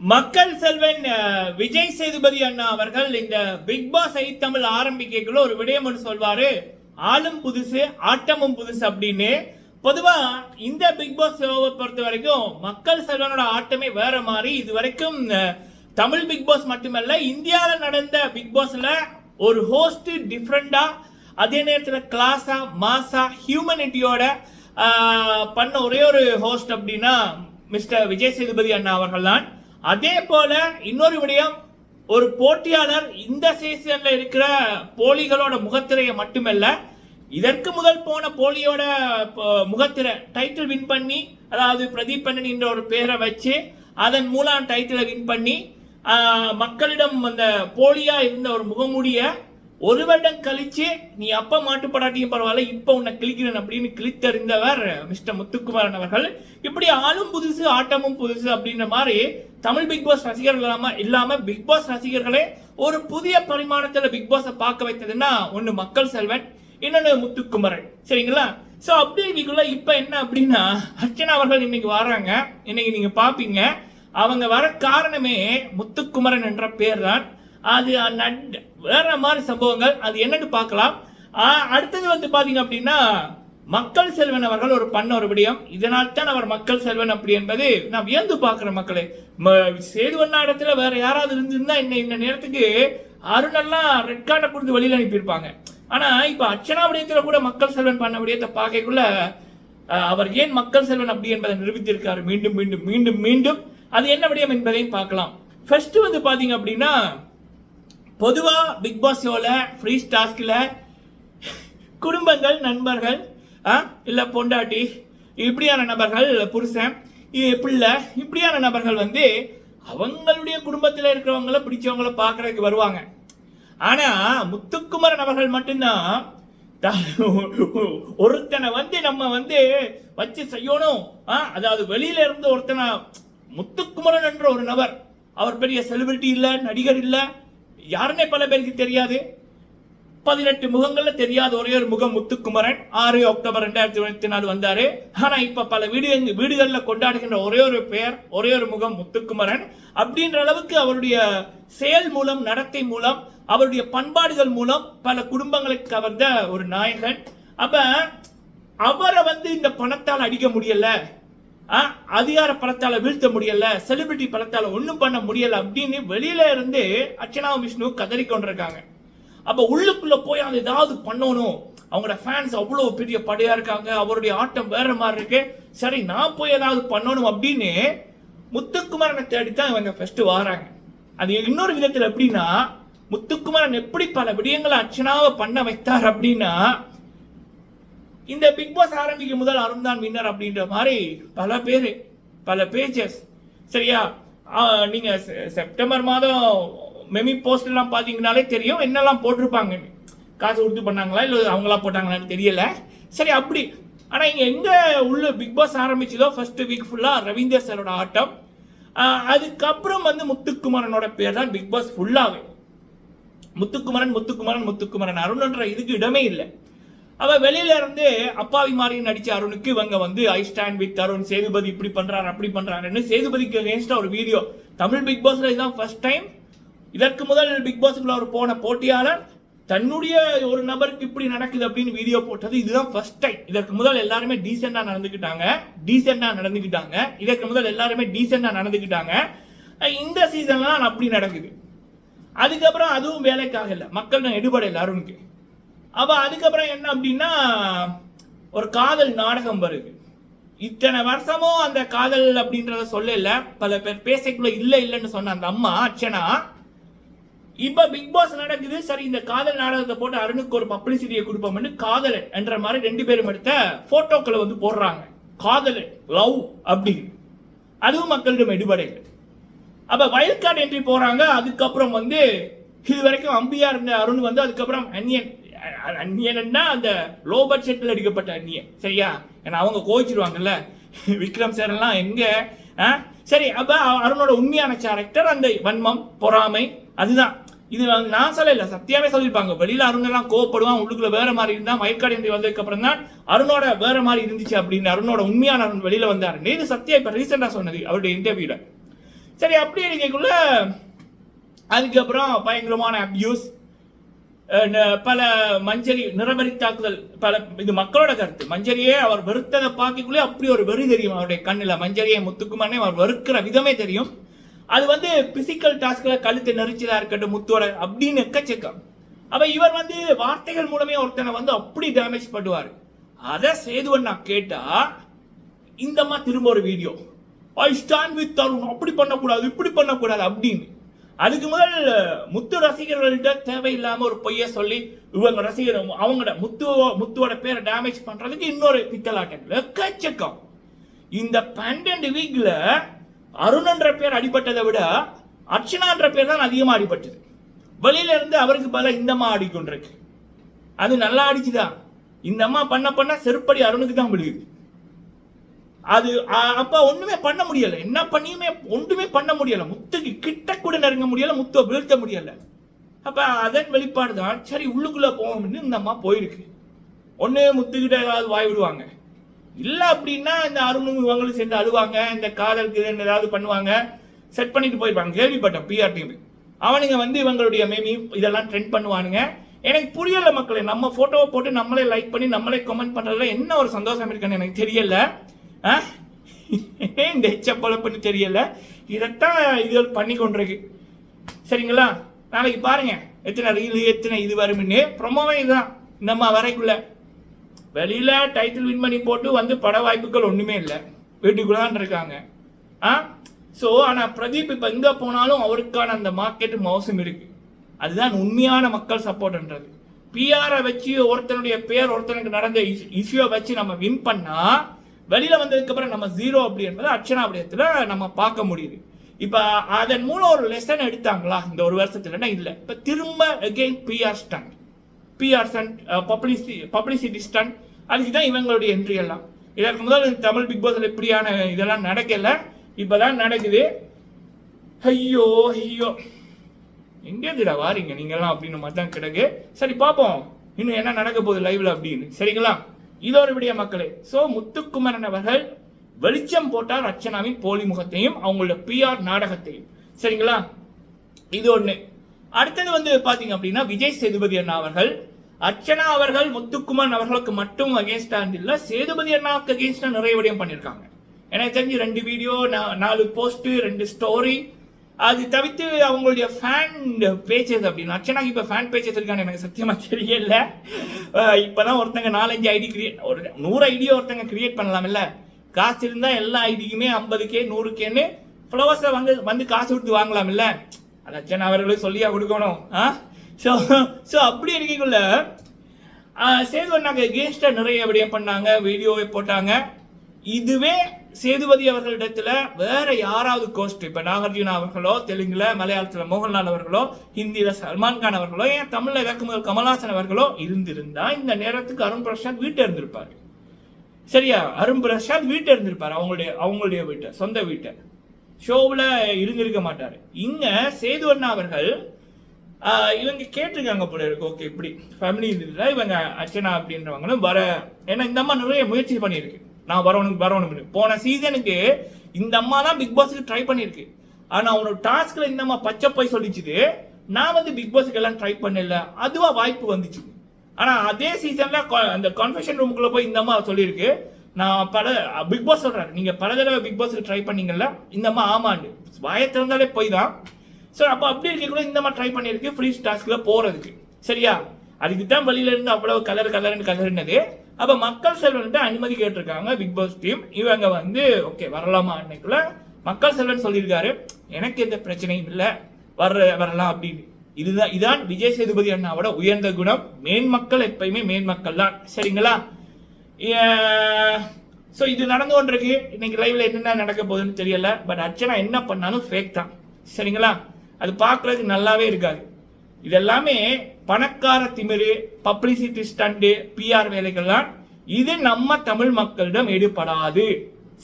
மக்கள் செல்வன் விஜய் சேதுபதி அண்ணா அவர்கள் இந்த பிக் பாஸ் ஐ தமிழ் ஆரம்பிக்கக்குள்ள ஒரு விடயம் ஒன்று சொல்வாரு. ஆளும் புதுசு ஆட்டமும் புதுசு அப்படின்னு. பொதுவா இந்த பிக் பாஸ் ஷோவை பொறுத்த வரைக்கும் மக்கள் செல்வனோட ஆட்டமே வேற மாதிரி. இது வரைக்கும் தமிழ் பிக் பாஸ் மட்டுமல்ல இந்தியாவில் நடந்த பிக் பாஸ்ல ஒரு ஹோஸ்ட் டிஃப்ரெண்டா அதே நேரத்தில் கிளாஸா மாசா ஹியூமனிட்டியோட பண்ண ஒரே ஒரு ஹோஸ்ட் அப்படின்னா மிஸ்டர் விஜய் சேதுபதி அண்ணா அவர்கள் தான் அதே போல இன்னொரு விடயம் ஒரு போட்டியாளர் இந்த சீசன்ல இருக்கிற போலிகளோட முகத்திரையை மட்டுமல்ல இதற்கு முதல் போன போலியோட முகத்திரை டைட்டில் வின் பண்ணி அதாவது பிரதீப் பண்ணன் என்ற ஒரு பேரை வச்சு அதன் மூலம் டைட்டிலை வின் பண்ணி மக்களிடம் அந்த போலியா இருந்த ஒரு முகமூடியை ஒரு வருடம் கழிச்சு நீ அப்ப மாட்டுப்படாட்டியும் பரவாயில்ல இப்ப உன்னை கிழிக்கிறேன் அப்படின்னு கிழித்தறிந்தவர் மிஸ்டர் முத்துக்குமாரன் அவர்கள். இப்படி ஆளும் புதுசு ஆட்டமும் புதுசு அப்படின்ற மாதிரி தமிழ் பிக் பாஸ் ரசிகர்கள் இல்லாம பிக் பாஸ் ரசிகர்களே ஒரு புதிய பரிமாணத்துல பிக் பாஸை பார்க்க வைத்ததுன்னா ஒண்ணு மக்கள் செல்வன் இன்னொன்னு முத்துக்குமரன். சரிங்களா? சோ அப்படி இதுக்குள்ள இப்ப என்ன அப்படின்னா அர்ச்சனா அவர்கள் இன்னைக்கு வராங்க. இன்னைக்கு நீங்க பாப்பீங்க. அவங்க வர காரணமே முத்துக்குமரன் என்ற பேர் தான் அது நட்- வேற மாதிரி சம்பவங்கள் அது என்னன்னு பார்க்கலாம். அடுத்தது வந்து பாத்தீங்க அப்படின்னா மக்கள் செல்வன் அவர்கள் ஒரு பண்ண ஒரு விடயம். இதனால் தான் அவர் மக்கள் செல்வன் அப்படி என்பது நான் வியந்து பார்க்குற மக்களே. ம- சேதுவண்ணா இடத்துல வேற யாராவது இருந்திருந்தா இந்த இந்த நேரத்துக்கு அருணெல்லாம் ரெட் கார்டை கொடுத்து வெளியில் அனுப்பியிருப்பாங்க. ஆனா இப்ப அர்ச்சனா கூட மக்கள் செல்வன் பண்ண விடயத்தை பார்க்கக்குள்ள அவர் ஏன் மக்கள் செல்வன் அப்படி என்பதை நிரூபித்திருக்காரு? மீண்டும் மீண்டும் மீண்டும் மீண்டும். அது என்ன விடயம் என்பதையும் பார்க்கலாம். ஃபர்ஸ்ட் வந்து பாத்தீங்க அப்படின்னா பொதுவாக பிக் பாஸ் ஷோவில் ஃப்ரீ டாஸ்க்ல குடும்பங்கள் நண்பர்கள் ஆ, பொண்டாட்டி இப்படியான நபர்கள் புருஷன் பிள்ளை இப்படியான நபர்கள் வந்து அவங்களுடைய குடும்பத்தில் இருக்கிறவங்கள பிடிச்சவங்கள பார்க்குறதுக்கு வருவாங்க. ஆனால் முத்துக்குமரன் அவர்கள் மட்டும்தான் த- ஒருத்தனை வந்து நம்ம வந்து வச்சு செய்யணும். ஆ, அதாவது வெளியில இருந்து ஒருத்தனை முத்துக்குமரன் என்ற ஒரு நபர் அவர் பெரிய செலிபிரிட்டி இல்லை நடிகர் இல்லை யாருன்னே பல பேருக்கு தெரியாது. பதினெட்டு முகங்கள்ல தெரியாத ஒரே ஒரு முகம் முத்துக்குமரன். ஆறு அக்டோபர் ரெண்டாயிரத்தி இருபத்தி நாலு வந்தாரு. ஆனா இப்ப பல வீடு வீடுகள்ல கொண்டாடுகின்ற ஒரே ஒரு பெயர் ஒரே ஒரு முகம் முத்துக்குமரன். அப்படின்ற அளவுக்கு அவருடைய செயல் மூலம் நடத்தை மூலம் அவருடைய பண்பாடுகள் மூலம் பல குடும்பங்களை கவர்ந்த ஒரு நாயகன். அப்ப அவரை வந்து இந்த பணத்தால் அடிக்க முடியல. அதிகார பலத்தால வீழ்த்த முடியல செலிபிரிட்டி பலத்தால ஒன்றும் பண்ண முடியல அப்படின்னு வெளியில இருந்து அர்ச்சனா விஷ்ணு கதறி கொண்டிருக்காங்க. அப்ப உள்ளுக்குள்ள போய் அதை ஏதாவது பண்ணணும். அவங்களோட ஃபேன்ஸ் அவ்வளோ பெரிய படையா இருக்காங்க அவருடைய ஆட்டம் வேற மாதிரி இருக்கு. சரி நான் போய் ஏதாவது பண்ணணும் அப்படின்னு முத்துக்குமாரனை தேடித்தான் இவங்க ஃபர்ஸ்ட் வராங்க. அது இன்னொரு விதத்தில் எப்படின்னா முத்துக்குமரன் எப்படி பல விடயங்களை அர்ச்சனாவை பண்ண வைத்தார் அப்படின்னா இந்த பிக் பாஸ் ஆரம்பிக்கும் முதல் அருண் தான் வின்னர் அப்படின்ற மாதிரி பல பேர் பல பேஜஸ் சரியா? நீங்கள் நீங்க செ- செப்டம்பர் மாதம் மெமி போஸ்ட் எல்லாம் தெரியும் என்னெல்லாம் போட்டிருப்பாங்க. காசு கொடுத்து பண்ணாங்களா இல்லை அவங்களா போட்டாங்களான்னு தெரியல. சரி அப்படி. ஆனா இங்க எங்க உள்ள பிக் பாஸ் ஆரம்பிச்சதோ ஃபர்ஸ்ட் வீக் ஃபுல்லா ரவீந்தர் சாரோட ஆட்டம். அதுக்கப்புறம் வந்து முத்துக்குமரனோட பேர் தான் பிக் பாஸ் ஃபுல்லாகவே முத்துக்குமரன் முத்துக்குமரன் முத்துக்குமரன். அருண்ன்ற இதுக்கு இடமே இல்லை. அவள் வெளியில இருந்து அப்பாவி மாதிரி நடிச்ச அருணுக்கு இவங்க வந்து I stand with Arun Sethupathi இப்படி பண்றாரு அப்படி பண்றாருன்னு சேதுபதிக்கு அகேன்ஸ்டா ஒரு வீடியோ தமிழ் பிக் பாஸ்ல இதுதான் ஃபர்ஸ்ட் டைம் இதற்கு முதல் பிக் பாஸ்க்குள்ள அவர் போன போட்டியாளர். தன்னுடைய ஒரு நபருக்கு இப்படி நடக்குது அப்படின்னு வீடியோ போட்டது. இதுதான் ஃபர்ஸ்ட் டைம் இதற்கு முதல் எல்லாருமே டீசெண்டா நடந்துக்கிட்டாங்க டீசெண்டா நடந்துக்கிட்டாங்க இதற்கு முதல் எல்லாருமே டீசெண்டா நடந்துக்கிட்டாங்க இந்த சீசன்லாம் அப்படி நடக்குது. அதுக்கப்புறம் அதுவும் வேலைக்காக இல்லை. மக்கள் எடுபடையில் அருணுக்கு. அப்ப அதுக்கப்புறம் என்ன அப்படின்னா ஒரு காதல் நாடகம் வருது. இத்தனை வருஷமும் அந்த காதல் அப்படின்றத சொல்லல. பல பேர் பேசக்குள்ள இல்லை இல்லைன்னு சொன்ன அந்த அம்மா அர்ச்சனா இப்ப பிக் பாஸ் நடக்குது. சரி இந்த காதல் நாடகத்தை போட்டு அருணுக்கு ஒரு பப்ளிசிட்டியை கொடுப்போம்னு காதல் என்ற மாதிரி ரெண்டு பேரும் எடுத்த போட்டோக்களை வந்து போடுறாங்க. காதல் லவ் அப்படின்னு. அதுவும் மக்களிடம் எடுபடைகள் அப்ப வயல்கார்டு என்ட்ரி போறாங்க. அதுக்கப்புறம் வந்து இது வரைக்கும் அம்பியா இருந்த அருண் வந்து அதுக்கப்புறம் அன்யன் அந்நியன்னா அந்த லோ பட்ஜெட்டில் எடுக்கப்பட்ட அந்நியன் சரியா? ஏன்னா அவங்க கோச்சிருவாங்கல்ல விக்ரம் சார் எல்லாம் எங்க? ஆ? சரி அப்ப அருணோட உண்மையான கேரக்டர் அந்த வன்மம் பொறாமை அதுதான். இது நான் சொல்லல சத்தியாவே சொல்லியிருப்பாங்க. வெளியில அருண் எல்லாம் கோவப்படுவான் உள்ளுக்குள்ள வேற மாதிரி இருந்தா மயக்காடி வந்ததுக்கு அப்புறம் தான் அருணோட வேற மாதிரி இருந்துச்சு அப்படின்னு அருணோட உண்மையான அருண் வெளியில வந்தாரு. இது சத்யா இப்ப ரீசெண்டா சொன்னது அவருடைய இன்டர்வியூல சரி அப்படி இருக்கக்குள்ள அதுக்கப்புறம் பயங்கரமான அப்யூஸ் பல மஞ்சரி நிறவரி தாக்குதல் பல இது மக்களோட கருத்து. மஞ்சரியே அவர் வெறுத்ததை பார்க்கக்குள்ளே அப்படி ஒரு வெறி தெரியும் அவருடைய கண்ணில். மஞ்சரியை முத்துக்குமானே அவர் வெறுக்கிற விதமே தெரியும். அது வந்து பிசிக்கல் டாஸ்கில் கழுத்து நெரிச்சலாக இருக்கட்டும் முத்தோட அப்படின்னு எக்கச்சக்கம். அப்போ இவர் வந்து வார்த்தைகள் மூலமே ஒருத்தனை வந்து அப்படி டேமேஜ் பண்ணுவார். அதை சேதுவன் நான் கேட்டால் இந்தம்மா திரும்ப ஒரு video I stand with Tharun அப்படி பண்ணக்கூடாது இப்படி பண்ணக்கூடாது அப்படின்னு. அதுக்கு முதல் முத்து ரசிகர்கள்ட்ட தேவையில்லாம ஒரு பொய்ய சொல்லி இவங்க ரசிகர் அவங்களோட முத்து முத்துவோட பேரை டேமேஜ் பண்றதுக்கு இன்னொரு பித்தலாட்டம் எக்கச்சக்கம். இந்த பன்னெண்டு வீக்ல அருணன்ற பேர் அடிபட்டதை விட அர்ச்சனான்ற பேர் தான் அதிகமாக அடிபட்டது. வெளியில இருந்து அவருக்கு பல இந்த அம்மா அடிக்கொண்டிருக்கு அது நல்லா அடிச்சுதான் இந்த அம்மா பண்ண பண்ண செருப்படி அருணுக்கு தான் விழுகுது. அது அப்போ ஒன்றுமே பண்ண முடியலை. என்ன பண்ணியுமே ஒன்றுமே பண்ண முடியலை. முத்துக்கு கிட்ட கூட நெருங்க முடியலை முத்தை வீழ்த்த முடியலை. அப்போ அதன் வெளிப்பாடு தான் சரி உள்ளுக்குள்ளே போகணும்னு இந்த அம்மா போயிருக்கு. ஒன்று முத்துக்கிட்ட ஏதாவது வாய் விடுவாங்க. இல்லை அப்படின்னா இந்த அருணும் இவங்களும் சேர்ந்து அழுவாங்க இந்த காதலுக்கு இதுன்னு ஏதாவது பண்ணுவாங்க செட் பண்ணிட்டு போயிருப்பாங்க. கேள்விப்பட்டேன் பிஆர் டீம் அவனுங்க வந்து இவங்களுடைய மேமி இதெல்லாம் ட்ரெண்ட் பண்ணுவானுங்க. எனக்கு புரியலை மக்களே நம்ம ஃபோட்டோவை போட்டு நம்மளே லைக் பண்ணி நம்மளே கமெண்ட் பண்ணுறதுல என்ன ஒரு சந்தோஷம் இருக்குன்னு எனக்கு தெரியலை. இந்த எச்ச பொழப்புன்னு தெரியல. இதைத்தான் இதுகள் பண்ணி கொண்டிருக்கு. சரிங்களா? நாளைக்கு பாருங்க. எத்தனை ரீல் எத்தனை இது வரும்னு. ப்ரொமோவே இதுதான். நம்ம வரைக்குள்ள. வெளியில் டைட்டில் வின் பண்ணி போட்டு வந்து பட வாய்ப்புகள் ஒன்றுமே இல்லை. வீட்டுக்குள்ள தான் இருக்காங்க. ஆ? ஸோ ஆனால் பிரதீப் இப்போ எங்கே போனாலும் அவருக்கான அந்த மார்க்கெட்டு மோசம் இருக்குது அதுதான் உண்மையான மக்கள் சப்போர்ட்ன்றது பிஆரை வச்சு ஒருத்தனுடைய பேர் ஒருத்தனுக்கு நடந்த இஷ்யூவை வச்சு நம்ம வின் பண்ணால் வெளியில் வந்ததுக்கு அப்புறம் நம்ம ஜீரோ அப்படின்றது அர்ச்சனா அர்ச்சனாபுரியத்தில் நம்ம பார்க்க முடியுது. இப்போ அதன் மூலம் ஒரு லெசன் எடுத்தாங்களா? இந்த ஒரு வருஷத்துலன்னா இல்லை. இப்போ திரும்ப again PR stunt PR stunt publicity publicity stunt அதுக்கு தான் இவங்களுடைய என்ட்ரி எல்லாம். இதற்கு முதல் தமிழ் பிக் பாஸில் இப்படியான இதெல்லாம் நடக்கலை. இப்போ தான் நடக்குது. ஐயோ ஐயோ. எங்கேருந்துடா வாரீங்க? நீங்கள்லாம் அப்படின்னு மாதிரி தான் கிடக்கு. சரி பார்ப்போம். இன்னும் என்ன நடக்க போகுது லைவில் அப்படின்னு. சரிங்களா? இதோடு விடிய மக்களே சோ முத்துக்குமரன் அவர்கள் வெளிச்சம் போட்டார் அர்ச்சனாவின் போலி முகத்தையும் அவங்களோட பிஆர் நாடகத்தையும். சரிங்களா? இது ஒண்ணு. அடுத்தது வந்து பாத்தீங்க அப்படின்னா விஜய் சேதுபதி அண்ணா அவர்கள். அர்ச்சனா அவர்கள் முத்துக்குமரன் அவர்களுக்கு மட்டும் அகேன்ஸ்டா இல்ல சேதுபதி அண்ணாவுக்கு அகேன்ஸ்டா நிறைய விடயம் பண்ணியிருக்காங்க எனக்கு தெரிஞ்சு ரெண்டு வீடியோ நாலு போஸ்ட் ரெண்டு ஸ்டோரி அது தவிர்த்து அவங்களுடைய ஃபேன் பேஜஸ் அப்படின்னு அர்ச்சனாக்கு இப்போ ஃபேன் பேஜஸ் இருக்கான்னு எனக்கு சத்தியமாக தெரியல. இப்போ தான் ஒருத்தங்க நாலஞ்சு ஐடி கிரியேட் ஒரு நூறு ஐடியோ ஒருத்தங்க கிரியேட் பண்ணலாம்ல. காசு இருந்தால் எல்லா ஐடிக்குமே ஐம்பது கே நூறு கேன்னு ஃப்ளவர்ஸை வந்து வந்து காசு கொடுத்து வாங்கலாம்ல. அது அர்ச்சனா அவர்களும் சொல்லியா கொடுக்கணும். ஆ? ஸோ ஸோ அப்படி இருக்கக்குள்ள சேதுவண்ணாக்கு எகேன்ஸ்டா நிறைய விடயம் பண்ணாங்க வீடியோவை போட்டாங்க. இதுவே சேதுபதி அவர்களிடத்துல வேற யாராவது கோஸ்ட் இப்ப நாகார்ஜுனா அவர்களோ தெலுங்குல மலையாளத்துல மோகன்லால் அவர்களோ ஹிந்தியில சல்மான் கான் அவர்களோ ஏன் தமிழ்ல இறக்குமுதல் கமல்ஹாசன் அவர்களோ இருந்திருந்தா இந்த நேரத்துக்கு அருண் பிரசாத் வீட்டை இருந்திருப்பாரு. சரியா? அருண் பிரசாத் வீட்டை இருந்திருப்பாரு அவங்களுடைய அவங்களுடைய வீட்டை சொந்த வீட்டை. ஷோவில் இருந்திருக்க மாட்டார். இங்க சேது அண்ணா அவர்கள் இவங்க கேட்டிருக்காங்க போல இருக்கு. ஓகே இப்படி. ஃபேமிலி இதில் இவங்க அர்ச்சனா அப்படின்றவங்களும் வர ஏன்னா இந்த அம்மா நிறைய முயற்சி பண்ணியிருக்கு. நான் வரணும் வரணும்னு போன சீசனுக்கு இந்த அம்மா தான் பிக் பாஸ்க்கு ட்ரை பண்ணியிருக்கு. ஆனால் அவனோட டாஸ்கில் இந்த அம்மா பச்சை போய் சொல்லிச்சுது. நான் வந்து பிக் பாஸ்க்கு எல்லாம் ட்ரை பண்ணல. அதுவா வாய்ப்பு வந்துச்சு. ஆனால் அதே சீசனில் அந்த கன்ஃபெஷன் ரூமுக்குள்ள போய் இந்த அம்மா சொல்லியிருக்கு. நான் பல பிக் பாஸ் சொல்கிறேன் நீங்கள் பல தடவை பிக் பாஸ்க்கு ட்ரை பண்ணீங்கல்ல இந்த அம்மா ஆமாண்டு. வாயை திறந்தாலே போய் தான். ஸோ அப்போ அப்படி இருக்கக்குள்ள இந்த மாதிரி ட்ரை பண்ணியிருக்கு ஃப்ரீ டாஸ்கில் போகிறதுக்கு சரியா? அதுக்கு தான் வெளியில இருந்து அவ்வளவு கலர் கலர்னு கலர்னது அப்ப மக்கள் செல்வன்ட்ட அனுமதி கேட்டிருக்காங்க பிக் பாஸ் டீம் இவங்க வந்து ஓகே வரலாமா அன்னைக்குள்ள? மக்கள் செல்வன் சொல்லியிருக்காரு எனக்கு எந்த பிரச்சனையும் இல்லை. வர்ற வரலாம் அப்படின்னு. இதுதான் இதான் விஜய் சேதுபதி அண்ணாவோட உயர்ந்த குணம். மேன் மக்கள் எப்பயுமே மேன் மக்கள் தான். சரிங்களா? ஸோ இது நடந்து கொண்டிருக்கு. இன்னைக்கு லைவ்ல என்னென்ன நடக்க போகுதுன்னு தெரியல. பட் அர்ச்சனா என்ன பண்ணாலும் ஃபேக் தான். சரிங்களா? அது பார்க்கறதுக்கு நல்லாவே இருக்காது. இதெல்லாமே பணக்கார திமிரு பப்ளிசிட்டி ஸ்டண்டு பிஆர் வேலைகள்லாம் இது நம்ம தமிழ் மக்களிடம் எடுபடாது.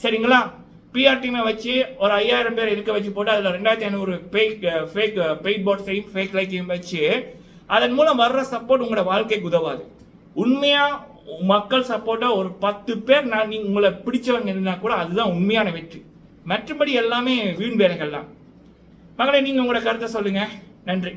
சரிங்களா? பிஆர் டீமை வச்சு ஒரு ஐயாயிரம் பேர் இருக்க வச்சு போட்டு அதில் ரெண்டாயிரத்தி ஐநூறு ஃபேக் ஃபேக் பெயிட் போட்ஸையும் ஃபேக் லைக்கையும் வச்சு அதன் மூலம் வர்ற சப்போர்ட் உங்களோட வாழ்க்கைக்கு உதவாது. உண்மையாக மக்கள் சப்போர்ட்டாக ஒரு பத்து பேர் நான் நீங்கள் உங்களை பிடிச்சவங்க இருந்தால் கூட அதுதான் உண்மையான வெற்றி. மற்றபடி எல்லாமே வீண் வேலைகள் தான் மகளே நீங்கள் உங்களோட கருத்தை சொல்லுங்கள் நன்றி.